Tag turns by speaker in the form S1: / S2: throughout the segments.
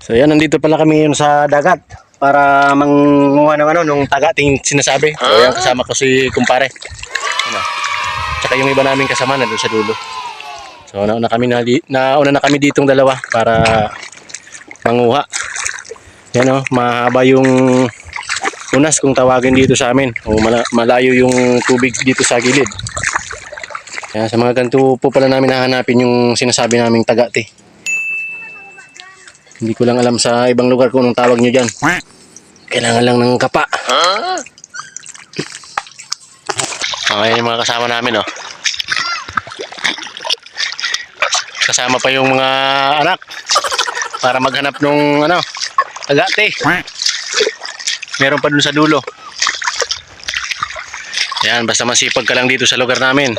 S1: So yan, nandito pala kami yun sa dagat para manguha ng ano, nung tagating sinasabi. So yan, kasama ko si kumpare. Ano? Tsaka yung iba namin kasama na doon sa dulo. So nauna kami na, nauna na kami ditong dalawa para manguha. Yan o, mahaba yung unas kung tawagin dito sa amin. O mala- malayo yung tubig dito sa gilid. Kaya sa mga ganito po pala namin hahanapin yung sinasabi naming tagati. Hindi ko lang alam sa ibang lugar kung anong tawag nyo dyan. Kailangan lang ng kapa. Okay, yung mga kasama namin, oh. Kasama pa yung mga anak para maghanap nung ano, agate. Meron pa dun sa dulo. Yan, basta masipag ka lang dito sa lugar namin.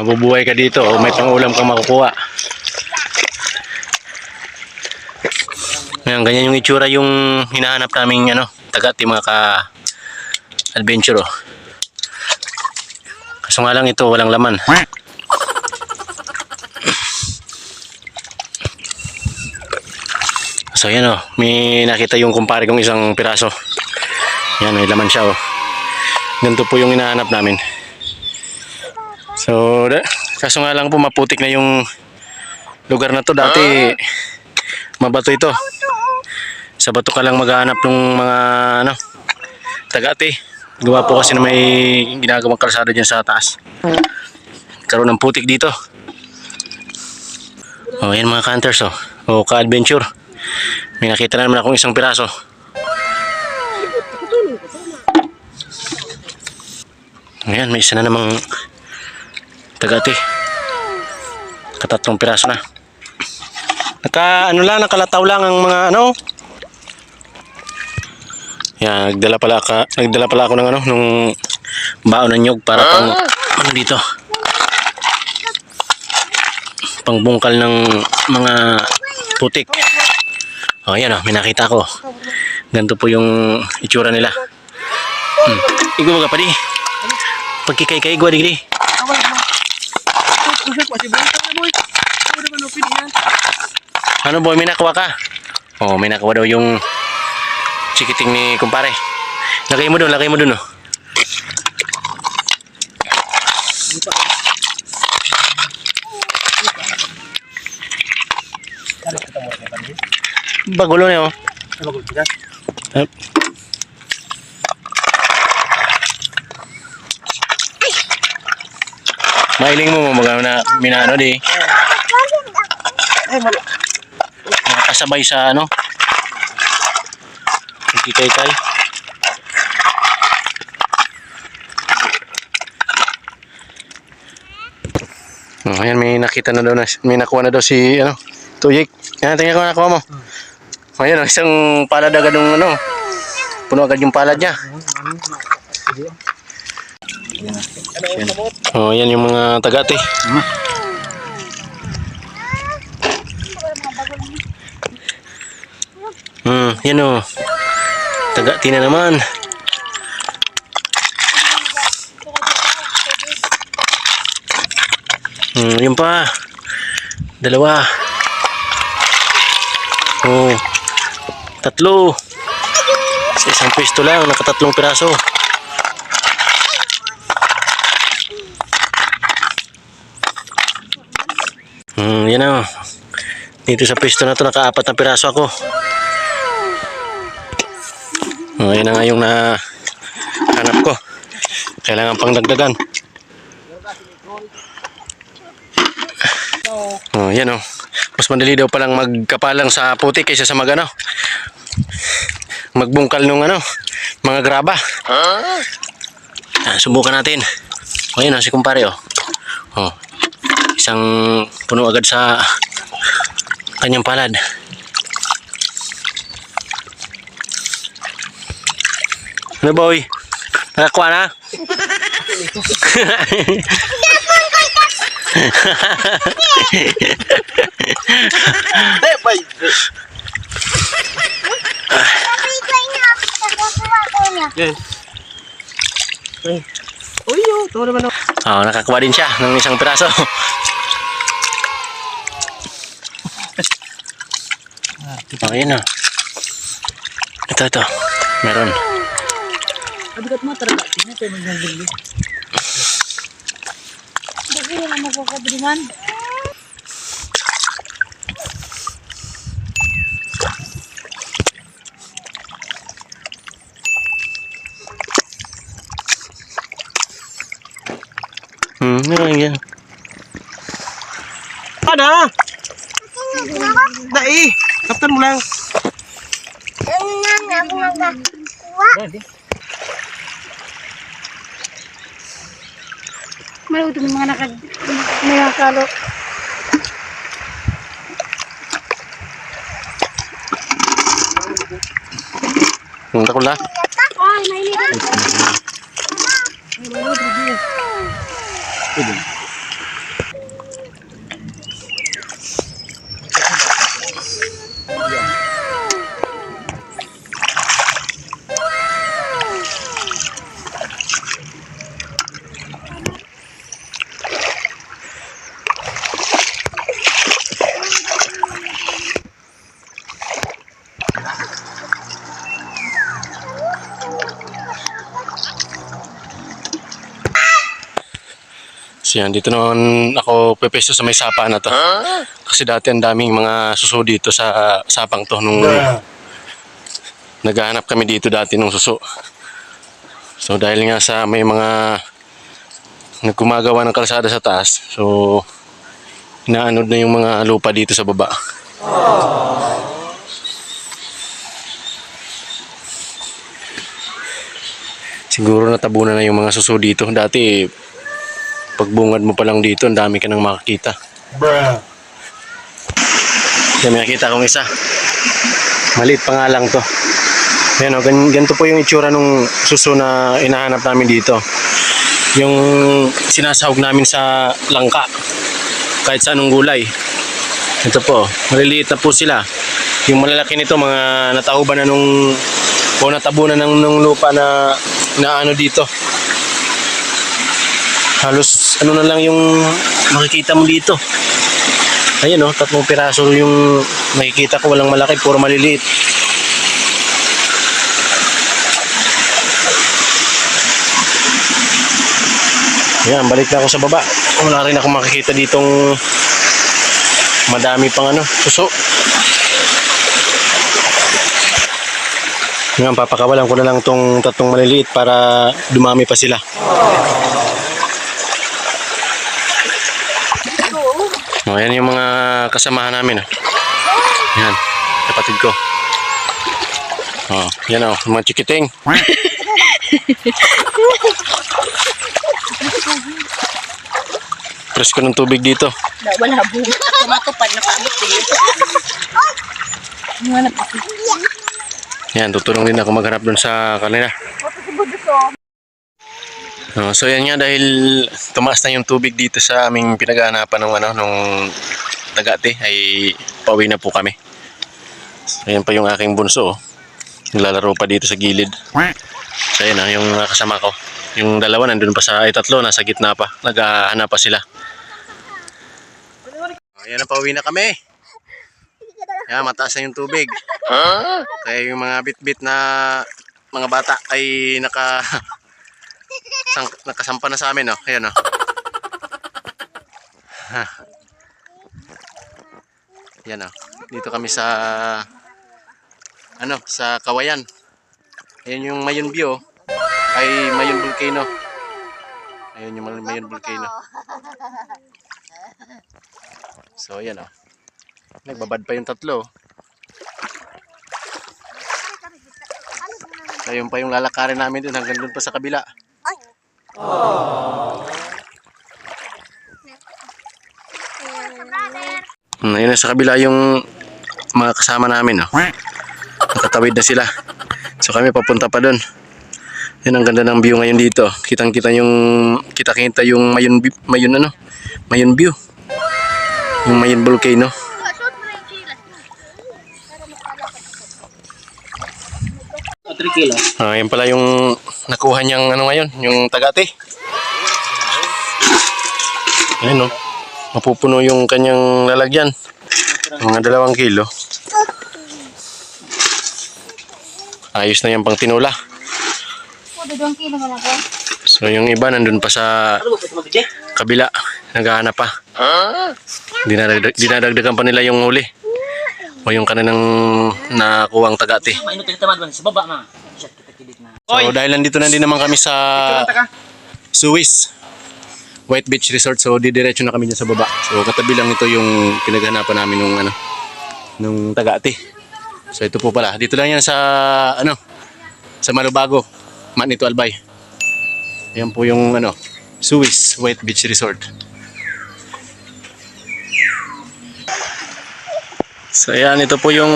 S1: Mabubuhay ka dito o may pangulam kang makukuha. Ngayon, ganyan yung itsura yung hinahanap naming ano, tagati mga ka adventure oh. Kaso nga lang ito, walang laman. So yan oh, may nakita yung kumpare kong isang piraso. Yan, may laman siya oh. Ganito po yung hinahanap namin. So, da- kaso nga lang po maputik na yung lugar na to. Dati mabato ito. Sa bato ka lang maghahanap ng mga ano, tagati. Gawa po kasi na may ginagawang kalsada dyan sa taas. Karoon ng putik dito. Oh, yan mga hunters oh. O ka-adventure. May nakita na naman akong isang piraso. Ayan, may isa na namang tagati. Katatlong piraso na. Naka, ano lang, nakalataw lang ang mga ano. Yan, nagdala pala, ka, nagdala pala ako ng ano, nung baon ng nyog para pang, ano dito. Pangbungkal ng mga putik. O, yan o, may nakita ko. Ganito po yung itsura nila. Hmm. Igo ka pa di. Pagkikay-kay, gwa di. Ano boy, may nakuha ka? Oh, may nakuha daw yung chikiting ni kumpare. Lagay mo doon, lagay mo doon oh. Bagulo na oh. Eh, Mailing mo mo mga na minano di. Nakasabay sa ano? Kikay-kay. Oh, ayan, may nakita na daw na, may nakuha na daw si, ano, Tuyik. Yan, tingnan ko nakuha mo. Oh, ayan, oh, isang palad agad ng, ano, puno agad yung palad niya. Yan. Oh, yan yung mga tagati. Hmm, yan oh. Tagati na naman. Hmm, yun pa. Dalawa. Oh. Tatlo. Sa isang pwesto lang, nakatatlong piraso. Hmm, yan na. Dito sa pwesto na to, nakaapat na piraso ako. Oh, yan na nga yung na hanap ko. Kailangan pang dagdagan. Oh, yan oh. Mas madali daw palang magkapalang sa puti kaysa sa magano. Magbungkal nung ano, mga graba. Ah, subukan natin. Oh, yan oh, si kumpare oh. Oh. Isang puno agad sa kanyang palad. Ano boy? Nakakuha na?
S2: Uy, oh, ito naman ako.
S1: Oh, nakakuha din siya ng isang piraso. Oh, yan na. Ito, ito. Meron.
S2: Kabigat mo talaga. Tingnan tayo magbibili. Bakit naman magkakabili
S1: Hmm, yan, yan. Ano? Dai, kaptan mo lang.
S2: Pwede.
S3: May utong mga nakag... May nakalo.
S1: Hmm, takol na.
S3: Ay, may liit.
S1: So yan, dito naman ako pepesto sa may sapa na to. Kasi dati ang daming mga suso dito sa sapang to nung naghahanap kami dito dati nung suso. So dahil nga sa may mga nagkumagawa ng kalsada sa taas, so inaanod na yung mga lupa dito sa baba. Siguro natabunan na yung mga suso dito. Dati pagbungad mo pa lang dito, ang dami ka nang makakita. Yan, may nakita akong isa. Maliit pa nga lang to. Yan o, gan ganito po yung itsura nung suso na inahanap namin dito. Yung sinasahog namin sa langka. Kahit sa anong gulay. Ito po, maliliit na po sila. Yung malalaki nito, mga natauban na nung o natabunan ng nung lupa na na ano dito halos ano na lang yung makikita mo dito. Ayun oh, tatlong piraso yung nakikita ko walang malaki, puro maliliit. Yan, balik na ako sa baba. Wala rin ako makikita ditong madami pang ano, suso. Ngayon, papakawalan ko na lang tong tatlong maliliit para dumami pa sila. Oh, yan yung mga kasamahan namin. Oh. Yan, kapatid ko. Oh, yan oh, mga chikiting. Press ko ng tubig dito.
S2: Wala po. Tumatupad. Nakaabot din. Wala pa.
S1: Yan, tutulong din ako maghanap dun sa kanila. Oh, so yan nga dahil tumaas na yung tubig dito sa aming pinag-aanapan ng ano nung Tagate ay pauwi na po kami. So yan pa yung aking bunso. Oh. Naglalaro pa dito sa gilid. So yan ah, yung kasama ko. Yung dalawa nandun pa sa ay tatlo nasa gitna pa. Naghahanap pa sila. Oh, yan na pauwi na kami. Yan, mataas na yung tubig. Kaya yung mga bit-bit na mga bata ay naka sang, nakasampa na sa amin, oh. Ayan, oh. Ha. Yan, oh. Dito kami sa ano, sa Kawayan. Ayan yung Mayon oh. Ay Mayon Volcano. Ayan yung Mayon Volcano. So, ayan, oh. Nagbabad pa yung tatlo. Ayun pa yung lalakarin namin dun hanggang dun pa sa kabila. Hmm, ayun na sa kabila yung mga kasama namin. Oh. Nakatawid na sila. So kami papunta pa dun. Yan ang ganda ng view ngayon dito. Kitang-kita yung kita-kita yung Mayon Mayon ano? Mayon view. Yung Mayon volcano.
S2: O, 3 kilos.
S1: Ah, yan pala yung nakuha niyang ano ngayon, yung tagate. Ayun oh. Mapupuno yung kanyang lalagyan. Mga dalawang kilo. Ayos na yan pang tinula.
S3: O, dalawang kilo man ako.
S1: So yung iba nandun pa sa
S2: Ano
S1: kabila. Naghahanap pa. Dinadagdag, dinadagdagan pa nila yung huli. O yung kanilang nakuwang tagati.
S2: Mainot man sa baba na.
S1: So dahil nandito na din naman kami sa Suis. White Beach Resort. So didiretso na kami dyan sa baba. So katabi lang ito yung pinaghanapan namin nung ano nung tagati. So ito po pala. Dito lang yan sa ano sa Malubago. Manito Albay. Ayan po yung ano Suis White Beach Resort. So ayan, ito po yung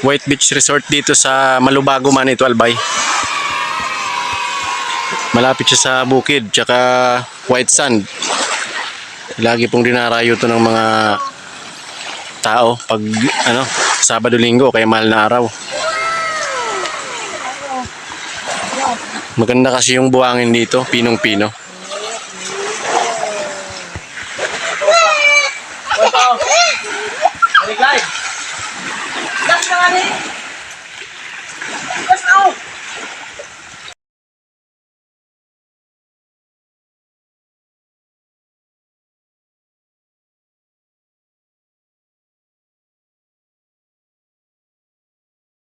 S1: White Beach Resort dito sa Malubago, Manito Albay. Malapit siya sa bukid, tsaka white sand. Lagi pong dinarayo to ng mga tao pag ano, Sabado Linggo, kaya mahal na araw. Maganda kasi yung buhangin dito, pinong-pino.
S2: Balik live. লাগাবে